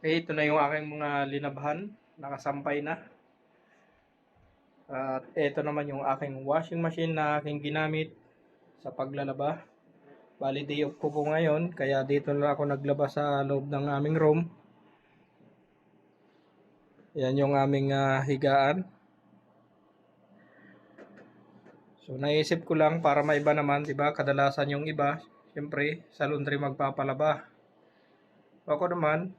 Okay, ito na yung aking mga linabhan. Nakasampay na. At ito naman yung aking washing machine na aking ginamit sa paglalaba. Bali day off ko po ngayon, kaya dito na ako naglaba sa loob ng aming room. Yan yung aming ah, higaan. So naisip ko lang para maiba naman, 'di ba? Kadalasan yung iba, siyempre sa laundry magpapalaba. Ako naman,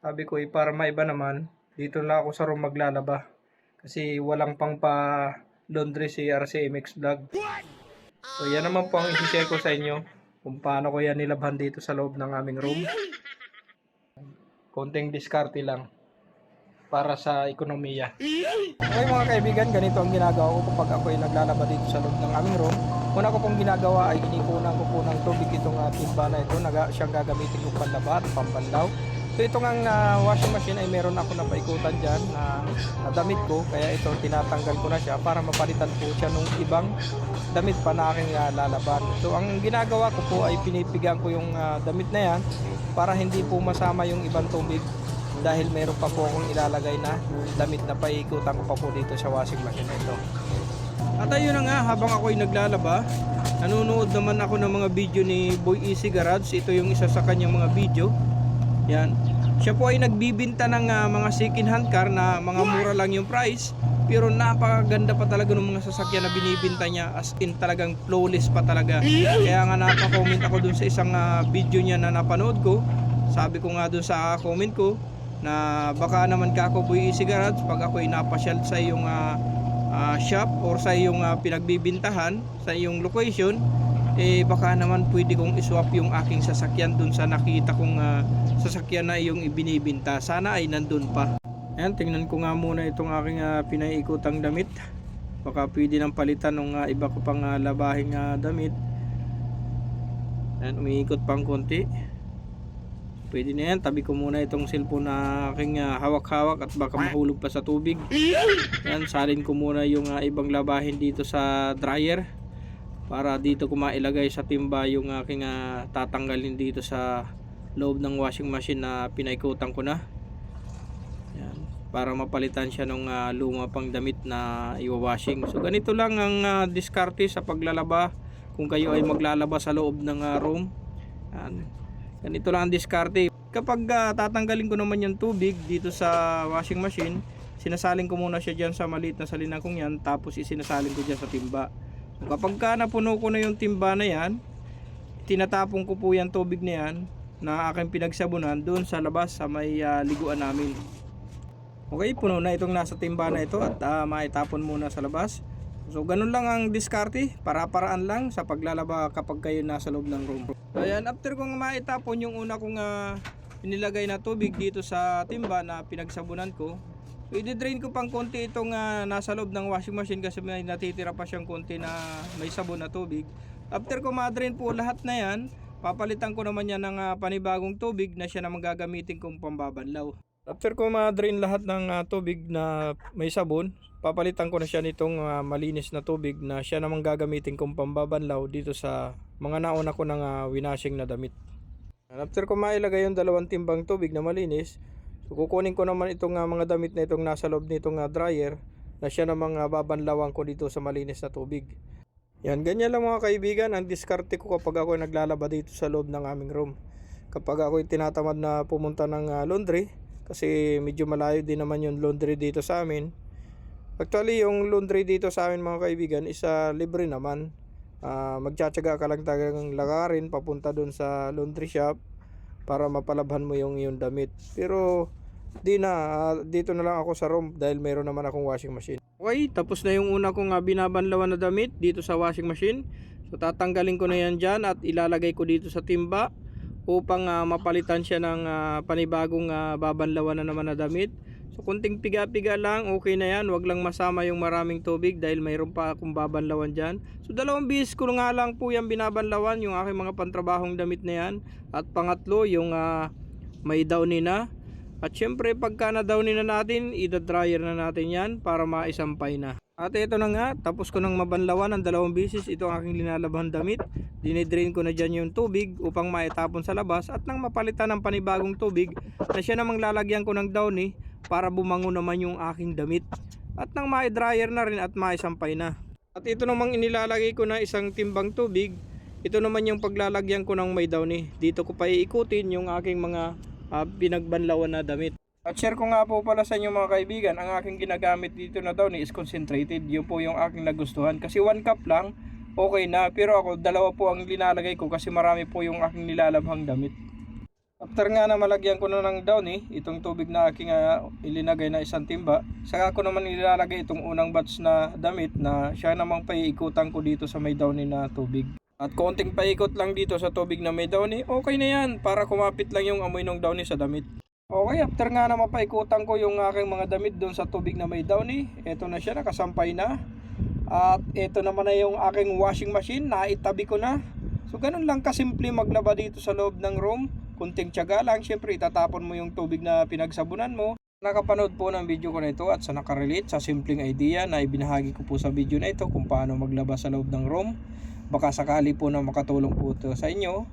sabi ko eh, para maiba naman, dito na ako sa room maglalaba. Kasi walang pang pa laundry si RCMX Vlog. So yan naman po ang isi-share ko sa inyo kung paano ko yan nilabhan dito sa loob ng aming room. Konting diskarte lang para sa ekonomiya. Okay mga kaibigan, ganito ang ginagawa ko kapag ako ay naglalaba dito sa loob ng aming room. Una ko pong ginagawa ay inipunan ko po ng tubig itong uh, timba na ito. Naga, siyang gagamitin ko panlaba at pambanlaw. So itong ang ah, washing machine ay meron ako na paikutan dyan na, na damit ko. Kaya ito tinatanggal ko na siya para mapalitan po siya nung ibang damit pa na aking ah, lalaban. So ang ginagawa ko po ay pinipigan ko yung ah, damit na yan para hindi po masama yung ibang tubig dahil meron pa po akong ilalagay na damit na paikutan ko pa po dito sa washing machine ito. At ayun na nga, habang ako'y naglalaba, nanonood naman ako ng mga video ni Boy Easy Garage. Ito yung isa sa kanyang mga video. Yan. Siya po ay nagbibinta ng ah, mga second hand car na mga mura lang yung price. Pero napakaganda pa talaga ng mga sasakyan na binibinta niya as in talagang flawless pa talaga. Kaya nga napa-comment ako dun sa isang ah, video niya na napanood ko. Sabi ko nga dun sa comment ko na baka naman ka ako Easy Garage pag ako ay napasyal sa iyong ah, ah, shop or sa iyong ah, pinagbibintahan sa iyong location eh baka naman pwede kong iswap yung aking sasakyan dun sa nakita kong ah, sasakyan na iyong ibinibinta. Sana ay nandun pa. Ayan, tingnan ko nga muna itong aking uh, pinaiikotang damit. Baka pwede nang palitan ng ah, iba ko pang ah, labahing ah, damit. Ayan, umiikot pang konti. Pwede na yan, tabi ko muna itong cellphone na aking ah, hawak-hawak at baka mahulog pa sa tubig. Yan, salin ko muna yung ah, ibang labahin dito sa dryer para dito ko mailagay sa timba yung aking ah, tatanggalin dito sa loob ng washing machine na pinaikutan ko na. Yan, para mapalitan siya ng ah, luma pang damit na iwa-washing. So ganito lang ang ah, diskarte sa paglalaba kung kayo ay maglalaba sa loob ng ah, room. Yan. Ganito lang ang diskarte. Kapag ah, tatanggalin ko naman yung tubig dito sa washing machine, sinasalin ko muna siya dyan sa maliit na salinakong yan, tapos isinasalin ko dyan sa timba. Kapag ka napuno ko na yung timba na yan, tinatapon ko po yung tubig na yan na aking pinagsabunan doon sa labas sa may ah, liguan namin. Okay, puno na itong nasa timba na ito at ah, maitapon muna sa labas. So ganun lang ang diskarte, para-paraan lang sa paglalaba kapag kayo nasa loob ng room. Ayan, after kong maitapon yung una kong ah, inilagay na tubig dito sa timba na pinagsabunan ko, so i-drain ko pang konti itong ah, nasa loob ng washing machine kasi may natitira pa siyang konti na may sabon na tubig. After ko ma-drain po lahat na yan, papalitan ko naman yan ng ah, panibagong tubig na siya naman gagamitin kong pambabanlaw. After ko ma-drain lahat ng ah, tubig na may sabon, papalitan ko na siya nitong ah, malinis na tubig na siya naman gagamitin kong pambabanlaw dito sa mga nauna ko ng ah, winashing na damit. And After ko mailagay yung dalawang timbang tubig na malinis, so kukunin ko naman itong ah, mga damit na itong nasa loob nitong ah, dryer na siya namang ah, babanlawan ko dito sa malinis na tubig. Yan, ganyan lang mga kaibigan ang diskarte ko kapag ako naglalaba dito sa loob ng aming room. Kapag ako tinatamad na pumunta ng ah, laundry, kasi medyo malayo din naman yung laundry dito sa amin. Actually, yung laundry dito sa amin mga kaibigan is ah, libre naman. Ah, magtsatsaga ka lang talagang lakarin papunta doon sa laundry shop para mapalabhan mo yung yung damit. Pero di na, ah, dito na lang ako sa room dahil meron naman akong washing machine. Okay, tapos na yung una kong binabanlawan na damit dito sa washing machine. So tatanggalin ko na yan dyan at ilalagay ko dito sa timba upang ah, mapalitan siya ng ah, panibagong ah, babanlawan na naman na damit. So kunting piga-piga lang, okay na yan. Huwag lang masama yung maraming tubig dahil mayroon pa akong babanlawan dyan. So dalawang bis ko nga lang po yung binabanlawan, yung aking mga pantrabahong damit na yan. At pangatlo, yung ah, may downy na. At syempre pagka na downy na natin, ida-dryer na natin yan para maisampay na. At ito na nga, tapos ko nang mabanlawan ng dalawang bisis ito ang aking linalabhan damit. Dinidrain ko na dyan yung tubig upang maitapon sa labas at nang mapalitan ng panibagong tubig na siya namang lalagyan ko ng downy para bumango naman yung aking damit. At nang ma-dryer na rin at maisampay na. At ito namang inilalagay ko na isang timbang tubig. Ito naman yung paglalagyan ko ng may downy. Dito ko pa iikutin yung aking mga ah, pinagbanlawan na damit. At share ko nga po pala sa inyo mga kaibigan, ang aking ginagamit dito na downy is concentrated. Yun po yung aking nagustuhan. Kasi 1 cup lang, okay na. Pero ako, dalawa po ang linalagay ko kasi marami po yung aking nilalabhang damit. After nga na malagyan ko na ng downy, itong tubig na aking ah, ilinagay na isang timba, saka ko naman ilalagay itong unang batch na damit na siya namang paiikutan ko dito sa may downy na tubig. At konting paikot lang dito sa tubig na may downy, okay na yan para kumapit lang yung amoy ng downy sa damit. Okay, after nga na mapaikutan ko yung aking mga damit doon sa tubig na may downy, eto na siya, nakasampay na. At eto naman na yung aking washing machine, naitabi ko na. So ganun lang kasimple maglaba dito sa loob ng room. Kunting tiyaga lang, syempre itatapon mo yung tubig na pinagsabunan mo. Nakapanood po ng video ko na ito at sa nakarelate sa simpleng idea na ibinahagi ko po sa video na ito kung paano maglaba sa loob ng room. Baka sakali po na makatulong po ito sa inyo.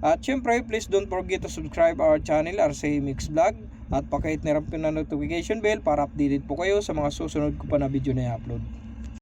At syempre, please don't forget to subscribe our channel, RC Mix Vlog. At pakihit na rin po na notification bell para updated po kayo sa mga susunod ko pa na video na i-upload.